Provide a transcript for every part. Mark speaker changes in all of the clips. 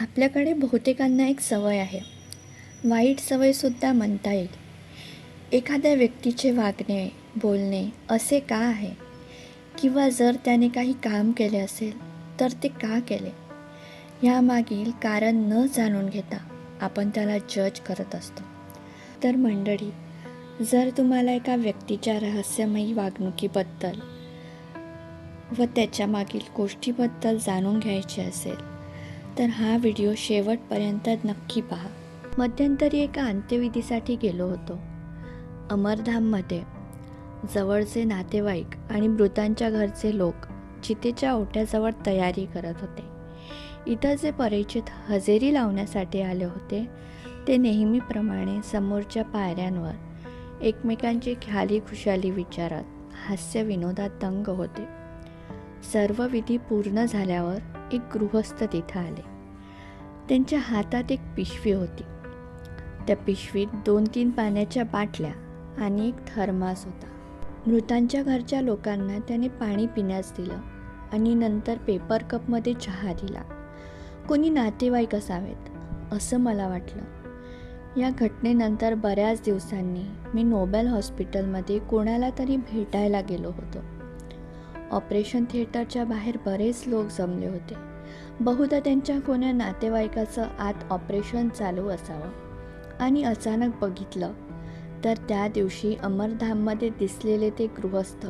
Speaker 1: आपल्याकडे बहुतेकांना एक सवय आहे. वाईट सवयसुद्धा म्हणता येईल. एखाद्या व्यक्तीचे वागणे बोलणे असे का आहे? किंवा जर त्याने काही काम केले असेल तर ते का केले? यामागील कारण न जाणून घेता आपण त्याला जज करत असतो. तर मंडळी जर तुम्हाला एका व्यक्तीच्या रहस्यमयी वागणुकीबद्दल व त्याच्या मागील गोष्टीबद्दल जाणून घ्यायचे असेल तर हा व्हिडिओ शेवटपर्यंत नक्की पहा. मध्यंतरी एका अंत्यविधीसाठी गेलो होतो. अमरधाममध्ये जवळचे नातेवाईक आणि मृतांच्या घरचे लोक चितेच्या ओट्याजवळ तयारी करत होते. इथं जे परिचित हजेरी लावण्यासाठी आले होते ते नेहमीप्रमाणे समोरच्या पायऱ्यांवर एकमेकांची ख्याली खुशाली विचारत हास्य विनोदात दंग होते. सर्व विधी पूर्ण झाल्यावर एक गृहस्थ तिथं आले. त्यांच्या हातात एक पिशवी होती. त्या पिशवीत दोन तीन पाण्याच्या बाटल्या आणि एक थर्मास होता. मृतांच्या घरच्या लोकांना त्याने पाणी पिण्यास दिलं आणि नंतर पेपर कपमध्ये चहा दिला. कोणी नातेवाईक असावेत असं मला वाटलं. या घटनेनंतर बऱ्याच दिवसांनी मी नोबेल हॉस्पिटलमध्ये कोणाला तरी भेटायला गेलो होतो. ऑपरेशन थिएटरच्या बाहेर बरेच लोक जमले होते. बहुधा त्यांच्या कोण्या नातेवाईकाचं आत ऑपरेशन चालू असावं. आणि अचानक बघितलं तर त्या दिवशी अमरधाममध्ये दिसलेले ते गृहस्थ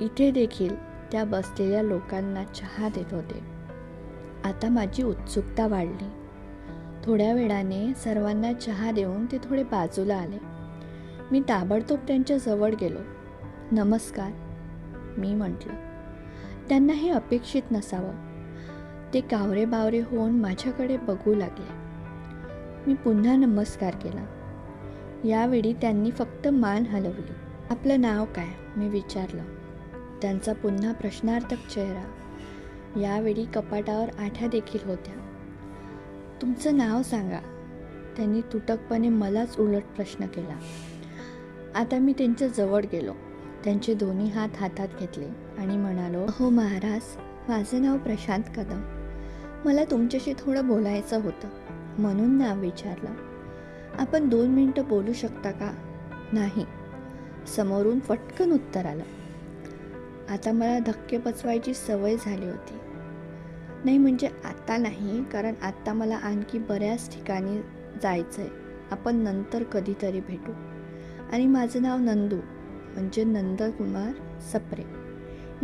Speaker 1: इथे देखील त्या बसलेल्या लोकांना चहा देत होते. आता माझी उत्सुकता वाढली. थोड्या वेळाने सर्वांना चहा देऊन ते थोडे बाजूला आले. मी ताबडतोब त्यांच्या जवळ गेलो. नमस्कार. मी म्हटलं. त्यांना हे अपेक्षित नसावं. ते कावरे बावरे होऊन माझ्याकडे बघू लागले. मी पुन्हा नमस्कार केला. यावेळी त्यांनी फक्त मान हलवली. आपलं नाव काय? मी विचारलं. त्यांचा पुन्हा प्रश्नार्थक चेहरा. यावेळी कपाटावर आठ्या देखील होत्या. तुमचं नाव सांगा. त्यांनी तुटकपणे मलाच उलट प्रश्न केला. आता मी त्यांच्या जवळ गेलो. त्यांचे दोन्ही हात हातात घेतले आणि म्हणालो हो महाराज माझं नाव प्रशांत कदम. मला तुमच्याशी थोडं बोलायचं होतं. म्हणून नाव विचारलं. आपण दोन मिनटं बोलू शकता का? नाही. समोरून फटकन उत्तर आलं. आता मला धक्के पचवायची सवय झाली होती. नाही म्हणजे आता नाही कारण आत्ता मला आणखी बऱ्याच ठिकाणी जायचं आहे आपण नंतर कधीतरी भेटू. आणि माझं नाव नंदू. म्हणजे नंदकुमार सप्रे.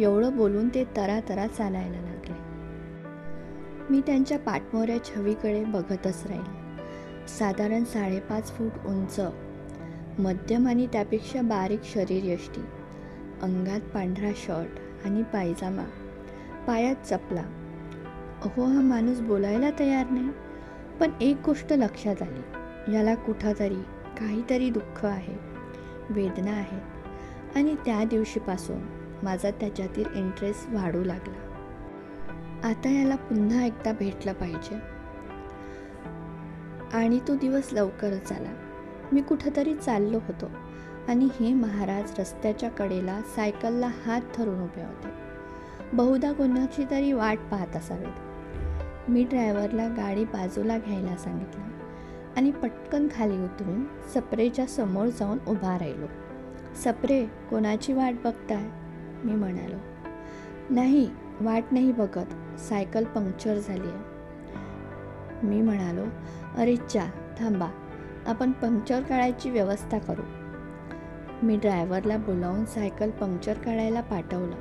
Speaker 1: एवढं बोलून ते तरातरा चालायला लागले. मी त्यांच्या पाठमोऱ्या छवीकडे बघतच राहिले. साधारण साडेपाच फूट उंच मध्यम आणि त्यापेक्षा बारीक शरीरयष्टी अंगात पांढरा शर्ट आणि पायजामा पायात चपला. अहो हा माणूस बोलायला तयार नाही. पण एक गोष्ट लक्षात आली. याला कुठंतरी काहीतरी दुःख आहे वेदना आहेत. आणि त्या दिवशीपासून माझा त्याच्यातील इंटरेस्ट वाढू लागला. आता याला पुन्हा एकदा भेटलं पाहिजे. आणि तो दिवस लवकरच आला. मी कुठंतरी चाललो होतो आणि हे महाराज रस्त्याच्या कडेला सायकलला हात धरून उभे होते. बहुधा कोणाची तरी वाट पाहत असावेत. मी ड्रायव्हरला गाडी बाजूला घ्यायला सांगितलं आणि पटकन खाली उतरून सप्रेच्या समोर जाऊन उभा राहिलो. सप्रे कोणाची वाट बघताय? मी म्हणालो. नाही वाट नाही बघत. सायकल पंक्चर झाली आहे. मी म्हणालो अरे चा थांबा. आपण पंक्चर काढायची व्यवस्था करू. मी ड्रायव्हरला बोलावून सायकल पंक्चर काढायला पाठवलं.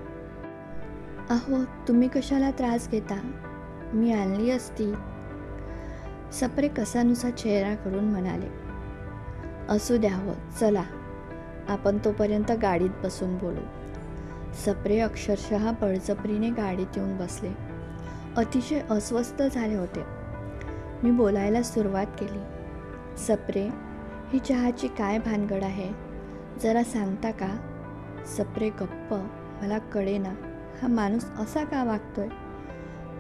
Speaker 1: अहो तुम्ही कशाला त्रास घेता? मी आणली असती. सप्रे कसानुसा चेहरा करून म्हणाले असू द्यावं हो, चला. आपण तोपर्यंत गाडीत बसून बोलू. सप्रे अक्षरशः बळजबरीने गाडीत येऊन बसले. अतिशय अस्वस्थ झाले होते. मी बोलायला सुरुवात केली. सप्रे ही चहाची काय भानगड आहे? जरा सांगता का? सप्रे गप्प मला कळेना हा माणूस असा का वागतोय?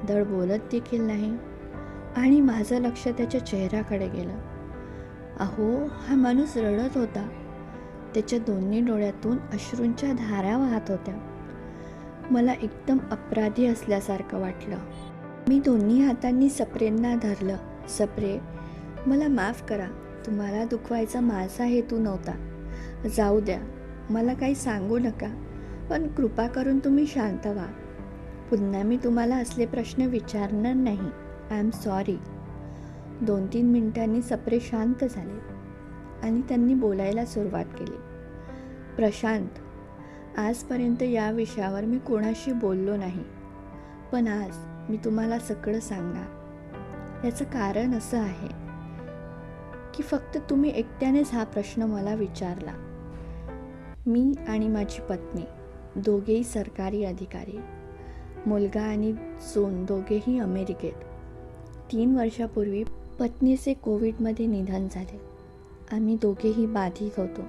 Speaker 1: दळ बोलत देखील नाही. आणि माझं लक्ष त्याच्या चेहऱ्याकडे गेलं. अहो हा माणूस रडत होता. त्याच्या दोन्ही डोळ्यातून अश्रूंच्या धारा वाहत होत्या. मला एकदम अपराधी असल्यासारखं वाटलं. मी दोन्ही हातांनी सप्रेंना धरलं. सप्रे मला माफ करा. तुम्हाला दुखवायचा माझा हेतू नव्हता. जाऊ द्या. मला काही सांगू नका. पण कृपा करून तुम्ही शांत व्हा. पुन्हा मी तुम्हाला असले प्रश्न विचारणार नाही. आय एम सॉरी दोन तीन मिनिटांनी सप्रे शांत झाले. आणि त्यांनी बोलायला सुरुवात केली. प्रशांत आजपर्यंत या विषयावर मी कोणाशी बोललो नाही पण आज मी तुम्हाला सगळं सांगणार. याचं कारण असं आहे की फक्त तुम्ही एकट्यानेच हा प्रश्न मला विचारला. मी आणि माझी पत्नी दोघेही सरकारी अधिकारी मुलगा आणि सोन दोघेही अमेरिकेत. तीन वर्षापूर्वी पत्नीचे कोविडमध्ये निधन झाले. आम्ही दोघेही बाधित होतो.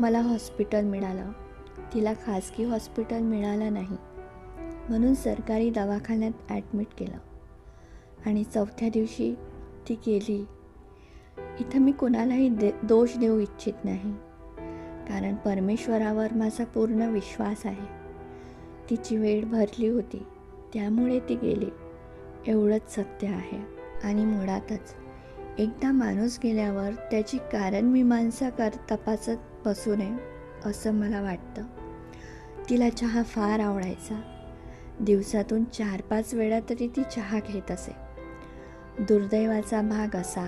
Speaker 1: मला हॉस्पिटल मिळालं. तिला खाजगी हॉस्पिटल मिळालं नाही. म्हणून सरकारी दवाखान्यात ॲडमिट केलं. आणि चौथ्या दिवशी ती गेली. इथं मी कोणालाही दे दोष देऊ इच्छित नाही. कारण परमेश्वरावर माझा पूर्ण विश्वास आहे. तिची वेळ भरली होती. त्यामुळे ती गेली. एवढंच सत्य आहे. आणि मुळातच एकदा माणूस गेल्यावर त्याची कारणमीमांसा कर तपासत बसू नये असं मला वाटतं. तिला चहा फार आवडायचा. दिवसातून चार पाच वेळा तरी ती चहा घेत असे. दुर्दैवाचा भाग असा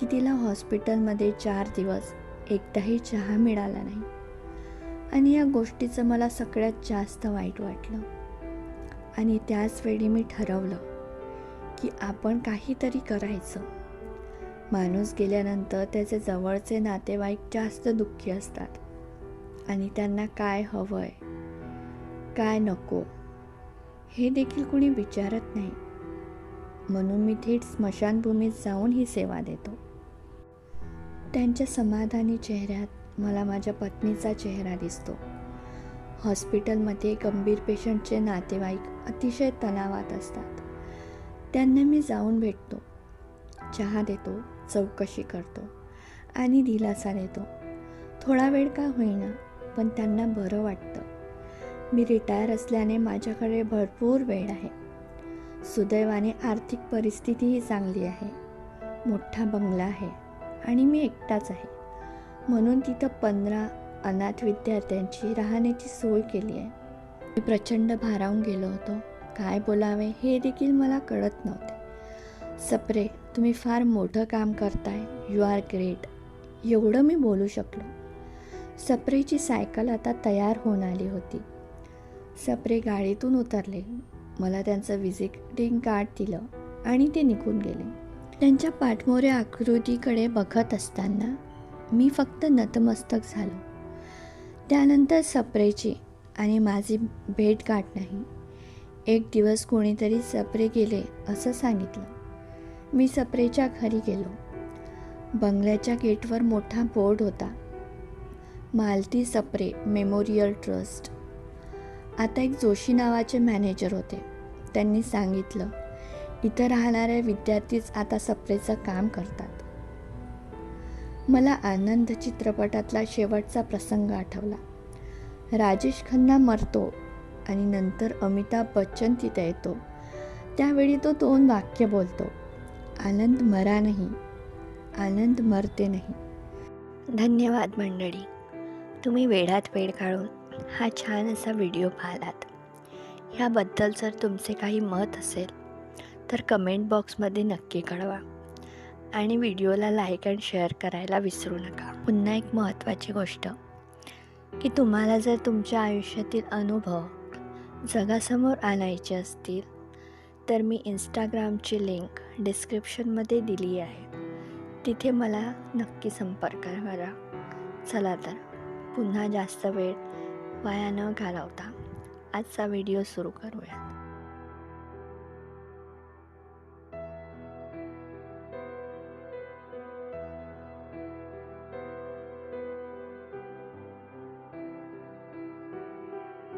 Speaker 1: की तिला हॉस्पिटलमध्ये चार दिवस एकदाही चहा मिळाला नाही. आणि या गोष्टीचं मला सगळ्यात जास्त वाईट वाटलं. आणि त्याच वेळी मी ठरवलं की आपण काहीतरी करायचं. माणूस गेल्यानंतर त्याचे जवळचे नातेवाईक जास्त दुःखी असतात. आणि त्यांना काय हवं आहे काय नको? हे देखील कुणी विचारत नाही. म्हणून मी थेट स्मशानभूमीत जाऊन ही सेवा देतो. त्यांच्या समाधानी चेहऱ्यात मला माझ्या पत्नीचा चेहरा दिसतो. हॉस्पिटलमध्ये गंभीर पेशंटचे नातेवाईक अतिशय तणावात असतात. त्यांना मी जाऊन भेटतो. चहा देतो. चौकशी करतो आणि दिलासा देतो. थोडा वेळ का होईना पण त्यांना बरं वाटतं. मी रिटायर असल्याने माझ्याकडे भरपूर वेळ आहे. सुदैवाने आर्थिक परिस्थितीही चांगली आहे. मोठा बंगला आहे आणि मी एकटाच आहे. म्हणून तिथं पंधरा अनाथ विद्यार्थ्यांची राहण्याची सोय केली आहे. मी प्रचंड भारावून गेलो होतो. काय बोलावे हे देखील मला कळत नव्हते. सप्रे तुम्ही फार मोठं काम करताय. यू आर ग्रेट एवढं मी बोलू शकलो. सप्रेची सायकल आता तयार होऊन आली होती. सप्रे गाडीतून उतरले. मला त्यांचं व्हिजिटिंग कार्ड दिलं आणि ते निघून गेले. त्यांच्या पाठमोऱ्या आकृतीकडे बघत असताना मी फक्त नतमस्तक झालो. त्यानंतर सप्रेची आणि माझी भेट गाठ नाही. एक दिवस कोणीतरी सप्रे गेले असं सांगितलं. मी सप्रेच्या घरी गेलो. बंगल्याच्या गेटवर मोठा बोर्ड होता. Malti Sapre memorial trust. आता एक जोशी नावाचे मॅनेजर होते. त्यांनी सांगितलं इथं राहणारे विद्यार्थीच आता सप्रेचं काम करतात. मला आनंद चित्रपटातला शेवटचा प्रसंग आठवला. राजेश खन्ना मरतो आणि नंतर अमिताभ बच्चन तिथे येतो. त्यावेळी तो दोन वाक्य बोलतो. आनंद मरा नाही आनंद मरते नाही. धन्यवाद मंडळी. तुम्ही वेळात वेळ काढून हा छान असा व्हिडिओ पाहिलात. ह्याबद्दल जर तुमचे काही मत असेल तर कमेंट बॉक्समध्ये नक्की कळवा. आणि व्हिडिओला लाईक अँड शेअर करायला विसरू नका. पुन्हा एक महत्त्वाची गोष्ट की तुम्हाला जर तुमच्या आयुष्यातील अनुभव जगासमोर आणायचे असतील तर मी इंस्टाग्रामची लिंक डिस्क्रिप्शनमध्ये दिली आहे. तिथे मला नक्की संपर्क करा. चला तर पुन्हा जास्त वेळ वाया न घालवता आजचा व्हिडिओ सुरू करूया